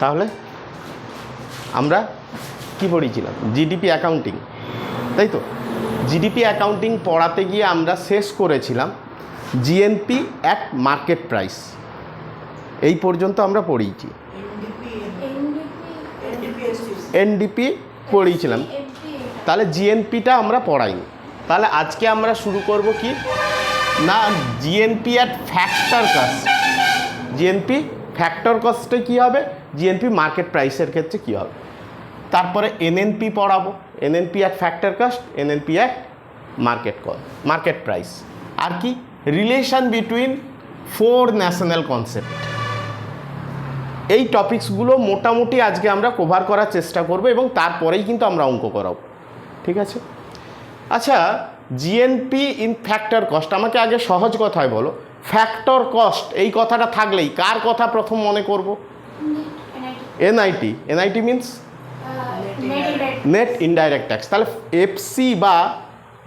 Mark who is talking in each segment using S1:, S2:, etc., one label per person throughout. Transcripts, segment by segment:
S1: তাহলে আমরা কি পড়িয়েছিলাম জিডিপি অ্যাকাউন্টিং তাই তো? জিডিপি অ্যাকাউন্টিং পড়াতে গিয়ে আমরা শেষ করেছিলাম জিএনপি অ্যাট মার্কেট প্রাইস এই পর্যন্ত আমরা পড়িয়েছি। এনডিপি পড়িয়েছিলাম। তাহলে জিএনপিটা আমরা পড়াইনি। তাহলে আজকে আমরা শুরু করব কি? না GNP at factor cost GNP factor কস্টে কী হবে? জিএনপি মার্কেট প্রাইসের ক্ষেত্রে কী হবে? তারপরে এনএনপি পড়াবো। NNP at factor cost NNP at market cost market price আর কি? Relation between four national concept এই টপিকসগুলো মোটামুটি আজকে আমরা কভার করার চেষ্টা করব এবং তারপরেই কিন্তু আমরা অঙ্ক করাবো। ঠিক আছে? আচ্ছা জিএনপি ইন ফ্যাক্টর কস্ট আমাকে আগে সহজ কথায় বলো। ফ্যাক্টর কস্ট এই কথাটা থাকলেই। কার কথা প্রথম মনে করব? NIT NIT means net indirect tax তাহলে এফসি বা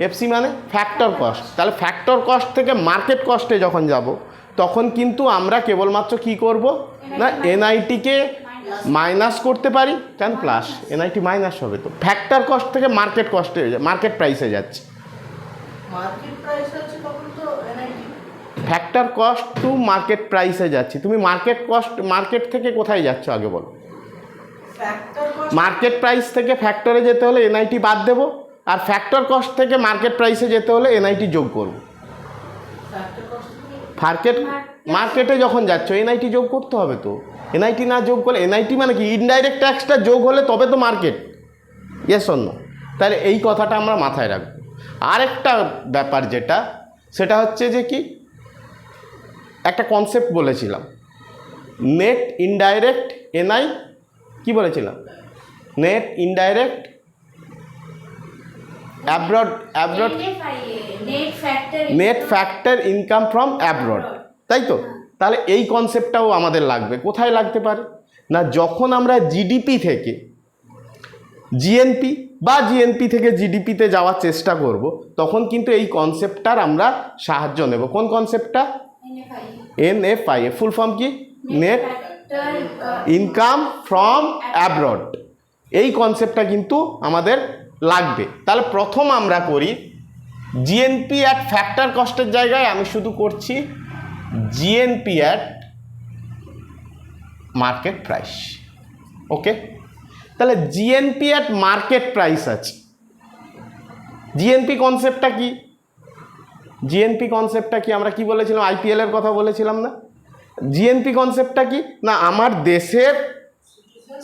S1: এফসি মানে ফ্যাক্টর কস্ট তাহলে ফ্যাক্টর কস্ট থেকে মার্কেট কস্টে যখন যাব, তখন কিন্তু আমরা কেবলমাত্র কি করব? না এনআইটিকে মাইনাস করতে পারি কেন প্লাস এনআইটি মাইনাস হবে তো। ফ্যাক্টর কস্ট থেকে মার্কেট কস্টে মার্কেট প্রাইসে যাচ্ছে।
S2: মার্কেট প্রাইস আছে তখন তো
S1: ফ্যাক্টর কস্ট টু মার্কেট প্রাইসে যাচ্ছি। তুমি মার্কেট কস্ট মার্কেট থেকে কোথায় যাচ্ছ আগে বলো? মার্কেট প্রাইস থেকে ফ্যাক্টরে যেতে হলে এনআইটি বাদ দেবো আর ফ্যাক্টর কস্ট থেকে মার্কেট প্রাইসে যেতে হলে এনআইটি যোগ করব। মার্কেট মার্কেটে যখন যাচ্ছ এনআইটি যোগ করতে হবে তো? এনআইটি না যোগ করলে এনআইটি মানে কি? ইনডাইরেক্ট ট্যাক্সটা যোগ হলে তবে তো মার্কেট ইয়েস অন্য তাহলে এই কথাটা আমরা মাথায় রাখব। আরেকটা ব্যাপার যেটা সেটা হচ্ছে যে কি? একটা কনসেপ্ট বলেছিলাম। নেট ইনডাইরেক্ট এনআই কি বলেছিলাম? Net indirect abroad abroad
S3: net factor
S1: income from abroad তাই তো? তাহলে এই কনসেপ্টটাও আমাদের লাগবে। কোথায় লাগতে পারে? না যখন আমরা জিডিপি থেকে জিএনপি বা জিএনপি থেকে জিডিপিতে যাওয়ার চেষ্টা করব তখন কিন্তু এই কনসেপ্টটার আমরা সাহায্য নেব। কোন কনসেপ্টটা N F I A full form কি? নেট ইনকাম ফ্রম অ্যাব্রড এই কনসেপ্টটা কিন্তু আমাদের লাগবে। তাহলে প্রথম আমরা করি জিএনপি অ্যাট ফ্যাক্টর কস্টের জায়গায় আমি শুধু করছি GNP at market price okay তাহলে জিএনপি অ্যাট মার্কেট প্রাইস আছে। জিএনপি কনসেপ্টটা কি? জিএনপি কনসেপ্টটা কি? আমরা কি বলেছিলাম? আইপিএল এর কথা বলেছিলাম না? জিএনপি কনসেপ্টটা কি? না, আমার দেশের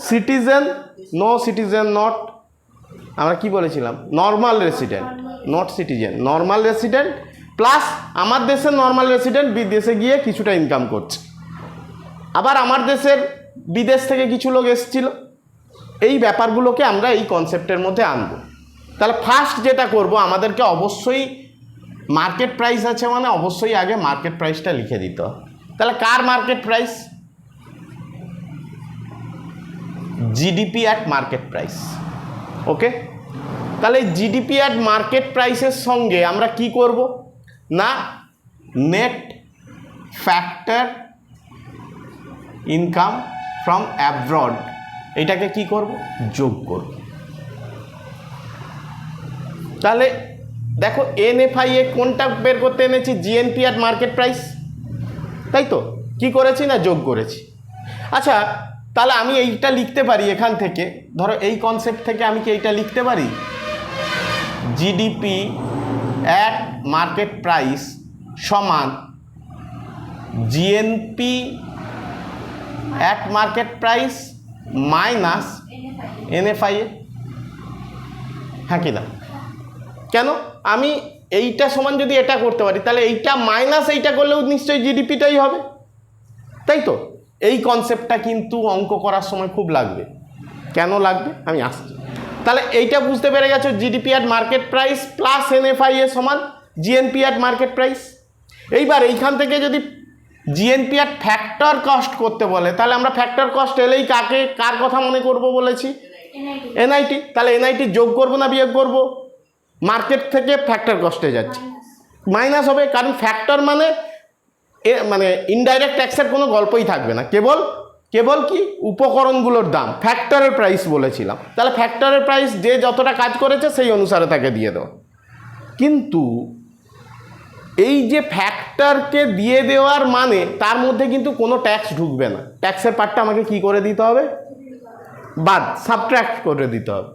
S1: সিটিজেন নো সিটিজেন নট আমরা কি বলেছিলাম? Normal resident not citizen normal resident plus আমার দেশের নর্মাল রেসিডেন্ট বিদেশে গিয়ে কিছুটা ইনকাম করছে। আবার আমার দেশের বিদেশ থেকে কিছু লোক এসেছিল। এই ব্যাপারগুলোকে আমরা এই কনসেপ্টের মধ্যে আনব। তাহলে ফার্স্ট যেটা করব, আমাদেরকে অবশ্যই মার্কেট প্রাইস আছে মানে অবশ্যই আগে মার্কেট প্রাইসটা লিখে দিতে। তাহলে কার market price GDP at market price okay তাহলে জিডিপি অ্যাট মার্কেট প্রাইসের সঙ্গে আমরা কি করব? না net factor income from abroad এটাকে কি করব? যোগ করব। তাহলে দেখো এনএফআই এ কোনটা বের করতে এনেছি? জিএনপি অ্যাট মার্কেট প্রাইস তাই তো? কি করেছি না যোগ করেছি? আচ্ছা তাহলে আমি এইটা লিখতে পারি এখান থেকে। ধরো, এই কনসেপ্ট থেকে আমি কি এইটা লিখতে পারি? জিডিপি অ্যাট মার্কেট প্রাইস সমান GNP at market price minus NFI A? হ্যাঁ কি না? কেন? আমি এইটা সমান যদি এটা করতে পারি, তাহলে এইটা মাইনাস এইটা করলেও নিশ্চয়ই জিডিপিটাই হবে। তাই তো? এই কনসেপ্টটা কিন্তু অঙ্ক করার সময় খুব লাগবে। কেন লাগবে? আমি আসছি। তাহলে এইটা বুঝতে পেরে গেছো GDP at market price plus NFI A সমান জিএনপি অ্যাট মার্কেট প্রাইস এইবার এইখান থেকে যদি জিএনপি অ্যাট ফ্যাক্টর কস্ট করতে বলে, তাহলে আমরা ফ্যাক্টর কস্ট এলেই কাকে, কার কথা মনে করব বলেছি? এনআইটি তাহলে এনআইটি যোগ করব না বিয়োগ করব? মার্কেট থেকে ফ্যাক্টর কস্টে যাচ্ছে। মাইনাস হবে কারণ ফ্যাক্টর মানে এ মানে ইনডাইরেক্ট ট্যাক্সের কোনো গল্পই থাকবে না। কেবল কেবল কি? উপকরণগুলোর দাম। ফ্যাক্টরের প্রাইস বলেছিলাম। তাহলে ফ্যাক্টরের প্রাইস যে যতটা কাজ করেছে সেই অনুসারে তাকে দিয়ে দেওয়া। কিন্তু এই যে ফ্যাক্টরকে দিয়ে দেওয়ার মানে তার মধ্যে কিন্তু কোনো ট্যাক্স ঢুকবে না। ট্যাক্সের পার্টটা আমাকে কি করে দিতে হবে? বাদ সাবট্র্যাক্ট করে দিতে হবে।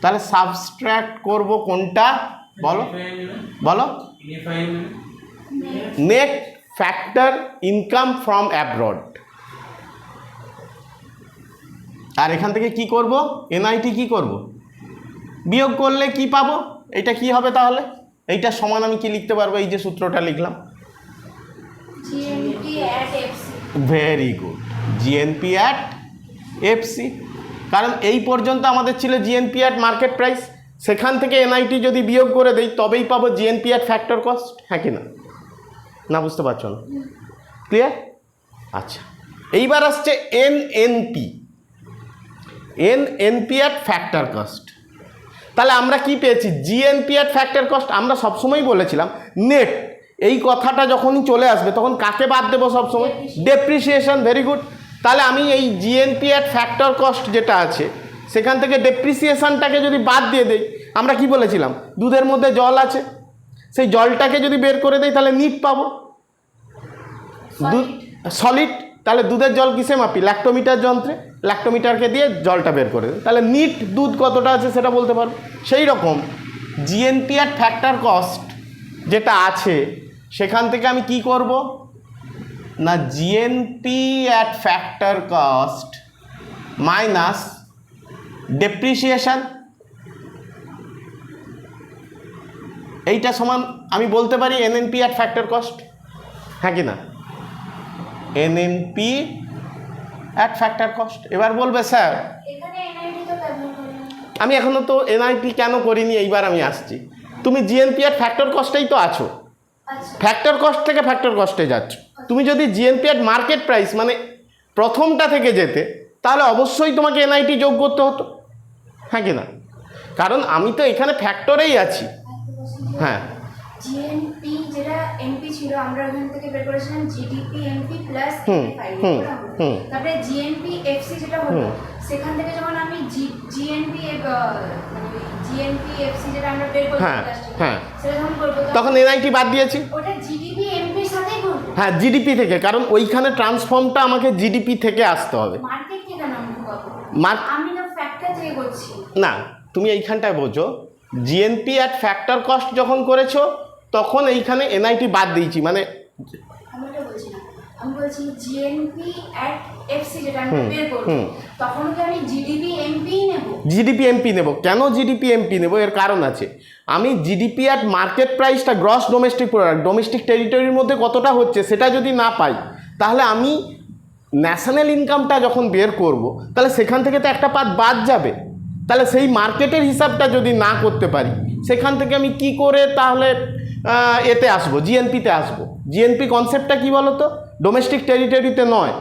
S1: তাহলে সাবস্ট্র্যাক্ট করব কোনটা? বলো। বলো। Net factor income from abroad আর এখান থেকে কি করব? এনআইটি কি করব? বিয়োগ করলে কি পাবো? এটা কি হবে তাহলে? এইটা সমান আমি কি লিখতে পারব? এই যে সূত্রটা লিখলাম। Very good GNP at FC কারণ এই পর্যন্ত আমাদের ছিল জিএনপি অ্যাট মার্কেট প্রাইস সেখান থেকে এনআইটি যদি বিয়োগ করে দেই, তবেই পাবো জিএনপি অ্যাট ফ্যাক্টর কস্ট হ্যাঁ কি না? না, বুঝতে পারছ না? ক্লিয়ার আচ্ছা। এইবার আসছে N NP N NP at factor cost তাহলে আমরা কি পেয়েছি? জিএনপি অ্যাট ফ্যাক্টর কস্ট আমরা সবসময় বলেছিলাম নেট এই কথাটা যখনই চলে আসবে, তখন কাকে বাদ দেবো সবসময়? ডেপ্রিসিয়েশন ভেরি গুড তাহলে আমি এই জিএনপি অ্যাট ফ্যাক্টর কস্ট যেটা আছে সেখান থেকে ডেপ্রিসিয়েশনটাকে যদি বাদ দিয়ে দেই আমরা কি বলেছিলাম? দুধের মধ্যে জল আছে সেই জলটাকে যদি বের করে দেই তাহলে নিট পাবো। দুধ সলিড তাহলে দুধের জল কিসে মাপি? ল্যাক্টোমিটার যন্ত্রে। ল্যাক্টোমিটারকে দিয়ে জলটা বের করে দিই। তাহলে নিট দুধ কতটা আছে সেটা বলতে পারব সেই রকম জিএনপি অ্যাট ফ্যাক্টর কস্ট যেটা আছে সেখান থেকে আমি কি করব? না GNP at factor cost minus depreciation এইটা সমান আমি বলতে পারি এনএনপি অ্যাট ফ্যাক্টর কস্ট হ্যাঁ কি না? এনএনপি অ্যাট ফ্যাক্টর কস্ট এবার বলবে স্যার। আমি এখনও তো এনআইটি কেন করিনি এইবার আমি আসছি। তুমি জিএনপি অ্যাট ফ্যাক্টর কস্টেই তো আছো।
S3: আচ্ছা।
S1: ফ্যাক্টর কস্ট থেকে ফ্যাক্টর কস্টে যাচ্ছ। তুমি যদি জিএনপি অ্যাট মার্কেট প্রাইস মানে প্রথমটা থেকে যেতে তাহলে অবশ্যই তোমাকে এনআইটি যোগ করতে হতো হ্যাঁ কি না কারণ আমি তো এখানে ফ্যাক্টরেই আছি হ্যাঁ
S3: জিএনপি যেটা এমপি ছিল আমরা ওখান থেকে বের করেছিলাম GDP MP plus
S1: hmm, hmm, hmm.
S3: তারপরে জিএনপি এফসি যেটা হলো
S1: হুম।
S3: সেখান থেকে যখন আমি জিএনপি জিএনপি এফসি যেটা আমরা বের করব
S1: হ্যাঁ, হ্যাঁ।
S3: সেটা যখন করব
S1: তখন এনআইটি বাদ দিয়েছি
S3: ওটা জিডিপি
S1: হ্যাঁ জিডিপি থেকে কারণ ওইখানে ট্রান্সফর্মটা আমাকে জিডিপি থেকে আসতে হবে। না তুমি এইখানটায় বোঝো। জিএনপি অ্যাট ফ্যাক্টর কস্ট যখন করেছ তখন এইখানে এনআইটি বাদ দিয়েছি মানে
S3: আমি বলছি না। আমি বলছি জিএনপি অ্যাট এফসি যেটা আমরা
S1: হুম,
S3: বের করব
S1: হুম।
S3: তখন কি আমি জিডিপি
S1: জিডিপি এমপি নেব। কেন জিডিপি এমপি নেব? এর কারণ আছে। আমি জিডিপি অ্যাট মার্কেট প্রাইসটা গ্রস ডোমেস্টিক প্রোডাক্ট ডোমেস্টিক টেরিটরির মধ্যে কতটা হচ্ছে সেটা যদি না পাই, তাহলে আমি ন্যাশনাল ইনকামটা যখন বের করব, তাহলে সেখান থেকে তো একটা পাত বাদ যাবে। তাহলে সেই মার্কেটের হিসাবটা যদি না করতে পারি, সেখান থেকে আমি কি করে তাহলে এতে আসব? জিএনপিতে আসব। জিএনপি কনসেপ্টটা কি বলো তো ডোমেস্টিক টেরিটরিতে নয়।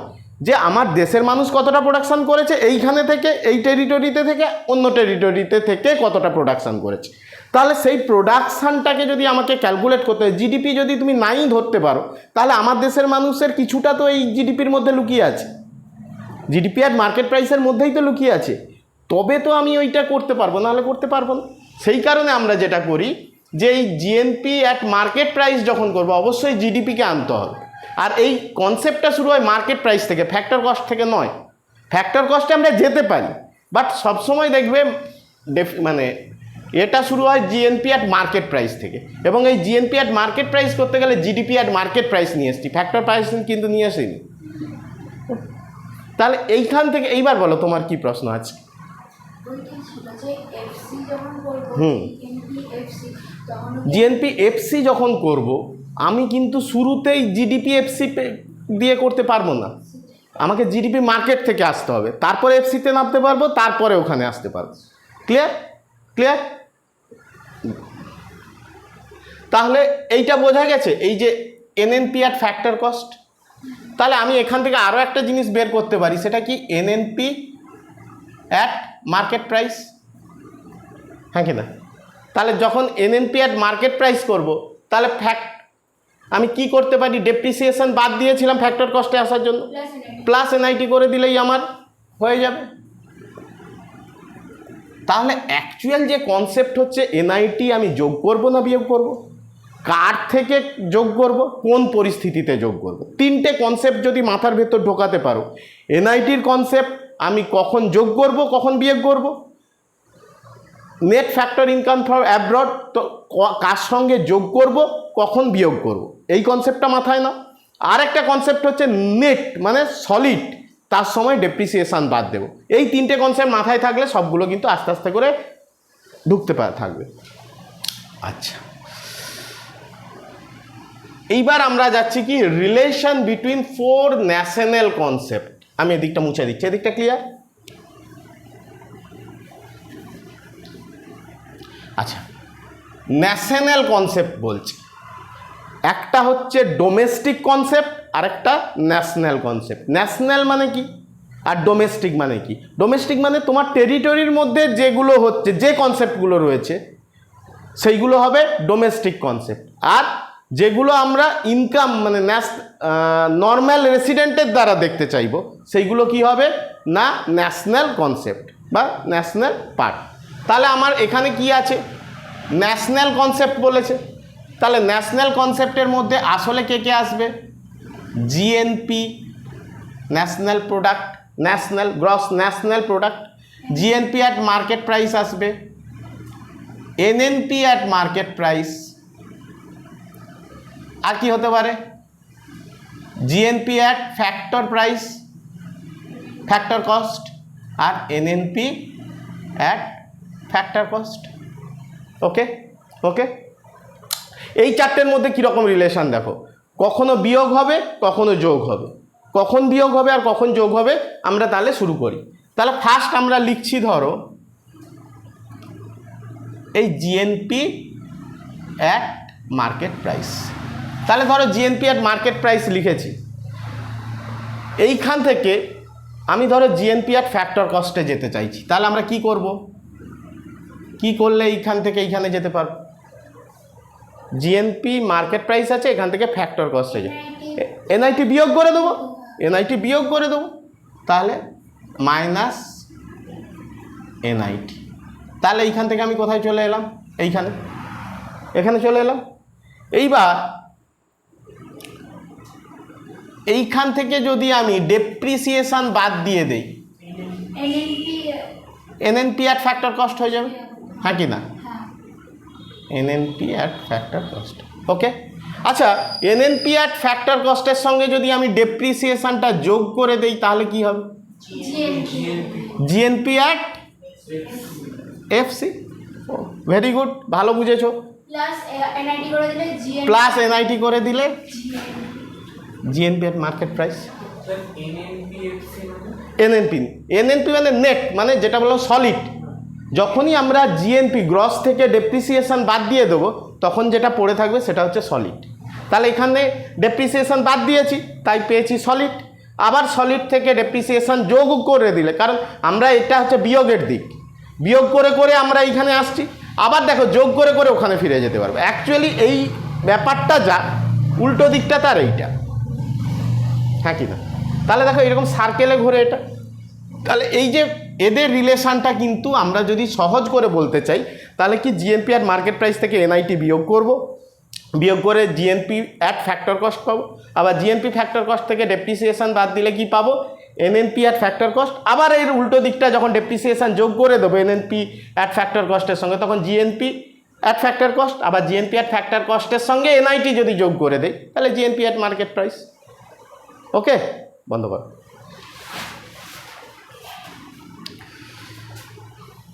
S1: যে আমার দেশের মানুষ কতটা প্রোডাকশন করেছে এইখানে থেকে, এই টেরিটরিতে থেকে, অন্য টেরিটরিতে থেকে কতটা প্রোডাকশন করেছে। তাহলে সেই প্রোডাকশানটাকে যদি আমাকে ক্যালকুলেট করতে হয় জিডিপি যদি তুমি নাই ধরতে পারো, তাহলে আমার দেশের মানুষের কিছুটা তো এই জিডিপির মধ্যে লুকিয়ে আছে। জিডিপি আর মার্কেট প্রাইসের মধ্যেই তো লুকিয়ে আছে। তবে তো আমি ওইটা করতে পারব, নাহলে করতে পারব না। সেই কারণে আমরা যেটা করি, যে এই জিএনপি অ্যাট মার্কেট প্রাইস যখন করব, অবশ্যই জিডিপিকে আনতে হবে। আর এই কনসেপ্টটা শুরু হয় মার্কেট প্রাইস থেকে ফ্যাক্টর কস্ট থেকে নয়। ফ্যাক্টর কস্টে আমরা যেতে পারি বাট সবসময় দেখবে মানে এটা শুরু হয় জিএনপি অ্যাট মার্কেট প্রাইস থেকে। এবং এই জিএনপি অ্যাট মার্কেট প্রাইস করতে গেলে জিডিপি অ্যাট মার্কেট প্রাইস নিয়ে এসছি। ফ্যাক্টর প্রাইস কিন্তু নিয়ে আসিনি। তাহলে এইখান থেকে এইবার বলো তোমার কি প্রশ্ন আছে? হুম। জিএনপি এফসি যখন করব, আমি কিন্তু শুরুতেই জিডিপি এফসি দিয়ে করতে পারব না। আমাকে জিডিপি মার্কেট থেকে আসতে হবে। তারপরে এফসিতে নামতে পারব, তারপরে ওখানে আসতে পারব। ক্লিয়ার ক্লিয়ার তাহলে এইটা বোঝা গেছে, এই যে এনএনপি অ্যাট ফ্যাক্টর কস্ট তাহলে আমি এখান থেকে আরও একটা জিনিস বের করতে পারি, সেটা কি এনএনপি অ্যাট মার্কেট প্রাইস হ্যাঁ কি না? তাহলে যখন এনএনপি অ্যাট মার্কেট প্রাইস করব তাহলে ফ্যাক্ট আমি কি করতে পারি? ডেপ্রিসিয়েশন বাদ দিয়েছিলাম ফ্যাক্টর কস্টে আসার জন্য।
S3: প্লাস এনআইটি
S1: প্লাস এনআইটি করে দিলেই আমার হয়ে যাবে। তাহলে অ্যাকচুয়াল যে কনসেপ্ট হচ্ছে এনআইটি আমি যোগ করব না বিয়োগ করব? কার থেকে যোগ করব? কোন পরিস্থিতিতে যোগ করব? তিনটে কনসেপ্ট যদি মাথার ভেতর ঢোকাতে পারো এনআইটির কনসেপ্ট আমি কখন যোগ করব কখন বিয়োগ করব? Net factor income from abroad তো কার সঙ্গে যোগ করব, কখন বিয়োগ করব? এই কনসেপ্টটা মাথায় না আর একটা কনসেপ্ট হচ্ছে নেট মানে সলিড তার সময় ডেপ্রিসিয়েশন বাদ দেবো। এই তিনটে কনসেপ্ট মাথায় থাকলে সবগুলো কিন্তু আস্তে আস্তে করে ঢুকতে পারে থাকবে। আচ্ছা। এইবার আমরা যাচ্ছি কি? Relation between four national concept আমি এদিকটা মুছে দিচ্ছি। এদিকটা ক্লিয়ার আচ্ছা। ন্যাশনাল কনসেপ্ট বলছি। একটা হচ্ছে ডোমেস্টিক কনসেপ্ট আর একটা ন্যাশনাল কনসেপ্ট। ন্যাশনাল মানে কি? আর ডোমেস্টিক মানে কি? ডোমেস্টিক মানে তোমার টেরিটরির মধ্যে যেগুলো হচ্ছে, যে কনসেপ্টগুলো রয়েছে, সেইগুলো হবে ডোমেস্টিক কনসেপ্ট। আর যেগুলো আমরা ইনকাম মানে ন্যাশ নর্মাল রেসিডেন্টের দ্বারা দেখতে চাইব, সেইগুলো কি হবে? না, ন্যাশনাল কনসেপ্ট বা ন্যাশনাল পার্ট। তাহলে আমার এখানে কি আছে? ন্যাশনাল কনসেপ্ট বলেছে। তাহলে ন্যাশনাল কনসেপ্টের মধ্যে আসলে কে কে আসবে? GNP national product national gross national product GNP at market price আসবে। এনএনপি অ্যাট মার্কেট প্রাইস আর কি হতে পারে? GNP at factor price factor cost R NNP at factor cost okay okay এই চারটের মধ্যে কীরকম রিলেশন দেখো? কখনো বিয়োগ হবে, কখনো যোগ হবে। কখন বিয়োগ হবে আর কখন যোগ হবে, আমরা তাহলে শুরু করি। তাহলে ফার্স্ট আমরা লিখছি ধরো, এই জিএনপি অ্যাট মার্কেট প্রাইস তাহলে ধরো জিএনপি অ্যাট মার্কেট প্রাইস লিখেছি। এইখান থেকে আমি ধরো জিএনপি অ্যাট ফ্যাক্টর কস্টে যেতে চাইছি। তাহলে আমরা কি করব? কি করলে এইখান থেকে এইখানে যেতে পারব জিএনপি মার্কেট প্রাইস আছে এখান থেকে ফ্যাক্টর কস্টে যাবে এনআইটি বিয়োগ করে দেবো। এনআইটি বিয়োগ করে দেবো। তাহলে মাইনাস এনআইটি তাহলে এইখান থেকে আমি কোথায় চলে এলাম? এইখানে। এখানে চলে এলাম। এইবার এইখান থেকে যদি আমি ডেপ্রিসিয়েশন বাদ দিয়ে দেই
S3: NNP
S1: NNP at factor cost হয়ে যাবে। হ্যাঁ কি না
S3: হ্যাঁ
S1: NNP at factor cost okay আচ্ছা এনএনপি অ্যাট ফ্যাক্টর কস্টের সঙ্গে যদি আমি ডেপ্রিসিয়েশনটা যোগ করে দেই তাহলে কি হবে?
S3: GNP
S1: GNP at FC very good ভালো বুঝেছ।
S3: প্লাস এনআইটি করে দিলে জিএনপি
S1: প্লাস এনআইটি করে দিলে GNP at market price NNP NNP মানে? নেট মানে যেটা বলো সলিড যখনই আমরা জিএনপি গ্রস থেকে ডেপ্রিসিয়েশন বাদ দিয়ে দেবো, তখন যেটা পড়ে থাকবে সেটা হচ্ছে সলিড তাহলে এখানে ডেপ্রিসিয়েশন বাদ দিয়েছি, তাই পেয়েছি সলিড আবার সলিড থেকে ডেপ্রিসিয়েশন যোগ করে দিলে, কারণ আমরা এটা হচ্ছে বিয়োগের দিক। বিয়োগ করে করে আমরা এইখানে আসছি, আবার দেখো যোগ করে করে ওখানে ফিরে যেতে পারব। অ্যাকচুয়ালি এই ব্যাপারটা যা, উল্টো দিকটা তার এইটা। হ্যাঁ কি না? তাহলে দেখো এরকম সার্কেলে ঘুরে এটা। তাহলে এই যে এদের রিলেশনটা কিন্তু আমরা যদি সহজ করে বলতে চাই, তাহলে কি জিএনপি আর মার্কেট প্রাইস থেকে এনআইটি বিয়োগ করব? বিয়োগ করে জিএনপি অ্যাট ফ্যাক্টর কস্ট পাবো। আবার জিএনপি ফ্যাক্টর কস্ট থেকে ডেপ্রিসিয়েশন বাদ দিলে কি পাবো? এনএনপি অ্যাট ফ্যাক্টর কস্ট আবার এর উল্টো দিকটা যখন ডেপ্রিসিয়েশন যোগ করে দেবো এনএনপি অ্যাট ফ্যাক্টর কস্টের সঙ্গে, তখন জিএনপি অ্যাট ফ্যাক্টর কস্ট আবার জিএনপি অ্যাট ফ্যাক্টর কস্টের সঙ্গে এনআইটি যদি যোগ করে দেয় তাহলে GNP at market price okay বন্ধ কর।